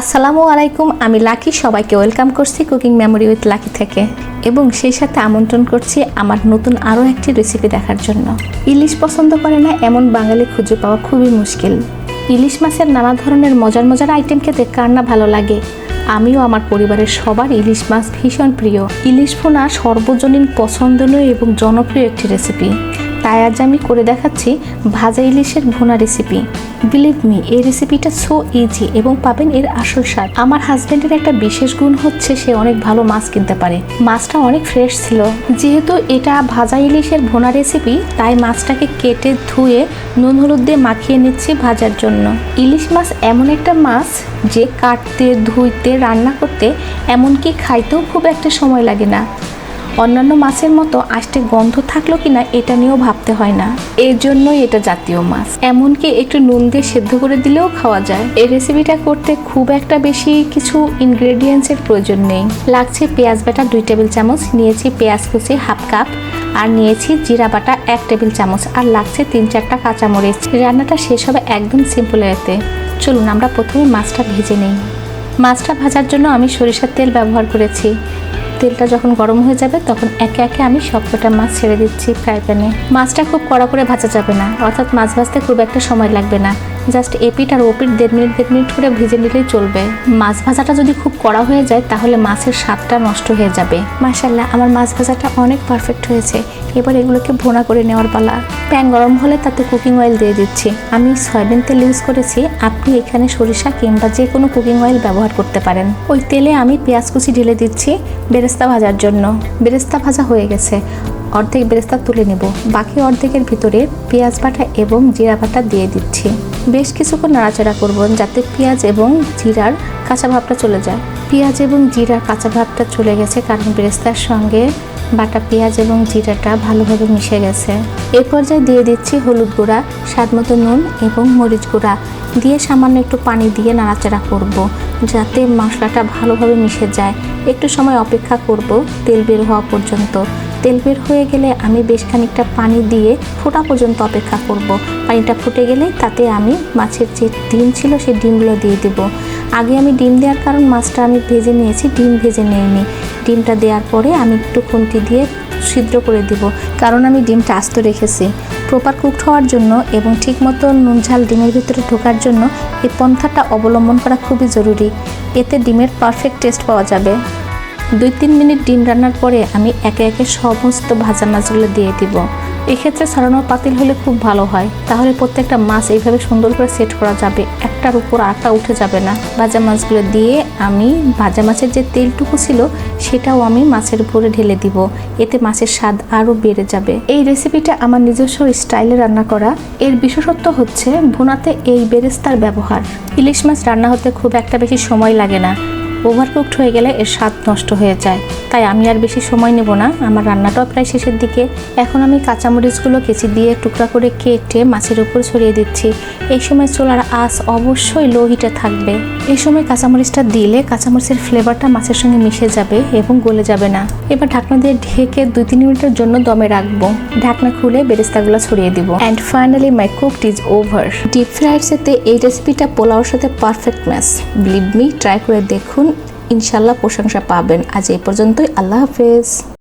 আসসালামু আলাইকুম, আমি লাকি, সবাইকে ওয়েলকাম করছি কুকিং মেমোরি উইথ লাকি থেকে। এবং সেই সাথে আমন্ত্রণ করছি আমার নতুন আরও একটি রেসিপি দেখার জন্য। ইলিশ পছন্দ করে না এমন বাঙালি খুঁজে পাওয়া খুবই মুশকিল। ইলিশ মাছের নানা ধরনের মজার মজার আইটেম খেতে কার না ভালো লাগে? আমিও আমার পরিবারের সবার ইলিশ মাছ ভীষণ প্রিয়। ইলিশ ফোনা সর্বজনীন পছন্দনীয় এবং জনপ্রিয় একটি রেসিপি তাই আজ আমি করে দেখাচ্ছি ভাজা ইলিশের ভুনা রেসিপি বিলিভ মি এই রেসিপিটা সো ইজি এবং পাবেন এর আসল স্বাদ। আমার হাজব্যান্ডের একটা বিশেষ গুণ হচ্ছে সে অনেক ভালো মাছ কিনতে পারে। মাছটা অনেক ফ্রেশ ছিল। যেহেতু এটা ভাজা ইলিশের ভুনা রেসিপি তাই মাছটাকে কেটে ধুয়ে নুন হলুদ দিয়ে মাখিয়ে নিচ্ছি ভাজার জন্য। ইলিশ মাছ এমন একটা মাছ যে কাটতে, ধুইতে, রান্না করতে, এমনকি খাইতেও খুব একটা সময় লাগে না। অন্যান্য মাছের মতো আষ্টে গন্ধ থাকল কিনা এটা নিয়েও ভাবতে হয় না। এর জন্যই এটা জাতীয় মাছ। এমনকি একটু নুন দিয়ে সেদ্ধ করে দিলেও খাওয়া যায়। এই রেসিপিটা করতে খুব একটা বেশি কিছু ইনগ্রেডিয়েন্টসের প্রয়োজন নেই। লাগছে পেঁয়াজ বাটা দুই টেবিল চামচ, নিয়েছি পেঁয়াজ কুচি হাফ কাপ, আর নিয়েছি জিরা বাটা এক টেবিল চামচ, আর লাগছে তিন চারটা কাঁচামরিচ। রান্নাটা শেষ হবে একদম সিম্পল এতে। চলুন আমরা প্রথমে মাছটা ভেজে নিই। মাছটা ভাজার জন্য আমি সরিষার তেল ব্যবহার করেছি। তেলটা যখন গরম হয়ে যাবে, তখন একে একে আমি সবকটা মাছ ছেড়ে দিচ্ছি ফ্রাই প্যানে। মাছটা খুব কড়া করে ভাজা যাবে না, অর্থাৎ মাছ ভাজতে খুব একটা সময় লাগবে না। জাস্ট এপিট আর ওপিট দেড় মিনিট দেড় মিনিট করে ভেজে নিলেই চলবে। মাছ ভাজাটা যদি খুব কড়া হয়ে যায়, তাহলে মাছের স্বাদটা নষ্ট হয়ে যাবে। মাশাল্লাহ আমার মাছ ভাজাটা অনেক পারফেক্ট হয়েছে। এবার এগুলোকে ভোনা করে নেওয়ার পালা। প্যান গরম হলে তাতে কুকিং অয়েল দিয়ে দিচ্ছি। আমি সয়াবিন তেল ইউজ করেছি। আপনি এখানে সরিষা কিংবা যে কোনো কুকিং অয়েল ব্যবহার করতে পারেন। ওই তেলে আমি পেঁয়াজ কুচি ঢেলে দিচ্ছি বেরেস্তা ভাজার জন্য। বেরেস্তা ভাজা হয়ে গেছে। অর্ধেক বেরেস্তা তুলে নেব। বাকি অর্ধেকের ভিতরে পেঁয়াজ বাটা এবং জিরা বাটা দিয়ে দিচ্ছি। বেশ কিছুক্ষণ নাড়াচাড়া করব যাতে পেঁয়াজ এবং জিরার কাঁচা ভাবটা চলে যায়। পেঁয়াজ এবং জিরার কাঁচা ভাবটা চলে গেছে কারণ বেরেস্তার সঙ্গে বাটা পেঁয়াজ এবং জিরাটা ভালোভাবে মিশে গেছে। এই পর্যায়ে দিয়ে দিচ্ছি হলুদ গুঁড়া, স্বাদ মতো নুন এবং মরিচ গুঁড়া। দিয়ে সামান্য একটু পানি দিয়ে নাড়াচাড়া করব যাতে মশলাটা ভালোভাবে মিশে যায়। একটু সময় অপেক্ষা করব তেল বের হওয়া পর্যন্ত। তেল বের হয়ে গেলে আমি বেশ খানিকটা পানি দিয়ে ফোটা পর্যন্ত অপেক্ষা করব। পানিটা ফুটে গেলে তাতে আমি মাছের যে ডিম ছিল সেই ডিমগুলো দিয়ে দেব। আগে আমি ডিম দেওয়ার কারণ মাছটা আমি ভেজে নিয়েছি, ডিম ভেজে নিইনি। ডিমটা দেওয়ার পরে আমি একটু খুন্তি দিয়ে ছিদ্র করে দিব, কারণ আমি ডিমটা আস্ত রেখেছি। প্রপার কুকড হওয়ার জন্য এবং ঠিকমতো নুন ঝাল ডিমের ভিতরে ঢোকার জন্য এই পন্থাটা অবলম্বন করা খুবই জরুরি। এতে ডিমের পারফেক্ট টেস্ট পাওয়া যাবে। দুই তিন মিনিট ডিম রান্নার পরে আমি একে একে সমস্ত ভাজা মাছগুলো দিয়ে দিব। এক্ষেত্রে ছড়ানোর পাতিল হলে খুব ভালো হয়। তাহলে প্রত্যেকটা মাছ এইভাবে সুন্দর করে সেট করা যাবে। একটার উপর আরেকটা উঠে যাবে না। ভাজা মাছগুলো দিয়ে আমি ভাজা মাছের যে তেলটুকু ছিল, সেটাও আমি মাছের উপরে ঢেলে দিব। এতে মাছের স্বাদ আরও বেড়ে যাবে। এই রেসিপিটা আমার নিজস্ব স্টাইলে রান্না করা। এর বিশেষত্ব হচ্ছে, ভুনাতে এই বেরেস্তার ব্যবহার। ইলিশ মাছ রান্না হতে খুব একটা বেশি সময় লাগে না। ওভারকুকড হয়ে গেলে এর স্বাদ নষ্ট হয়ে যায়। তাই আমি আর বেশি সময় নেব না। আমার রান্নাটাও প্রায় শেষের দিকে। এখন আমি কাঁচামরিচগুলো কেচি দিয়ে টুকরা করে কেটে মাছের উপর ছড়িয়ে দিচ্ছি। এই সময় চোলার আঁচ অবশ্যই লো হিটে থাকবে। এই সময় কাঁচামরিচটা দিলে কাঁচামরিচের ফ্লেভারটা মাছের সঙ্গে মিশে যাবে এবং গলে যাবে না। এবার ঢাকনা দিয়ে ঢেকে দুই তিন মিনিটের জন্য দমে রাখব। ঢাকনা খুলে বেরেস্তাগুলো ছড়িয়ে দিব। And finally my cooked is over deep fried সাথে এই রেসিপিটা পোলাওর সাথে perfect match believe me try করে দেখুন। ইনশাল্লাহ প্রশংসা পাবেন। আজ এই পর্যন্তই আল্লাহ হাফেজ।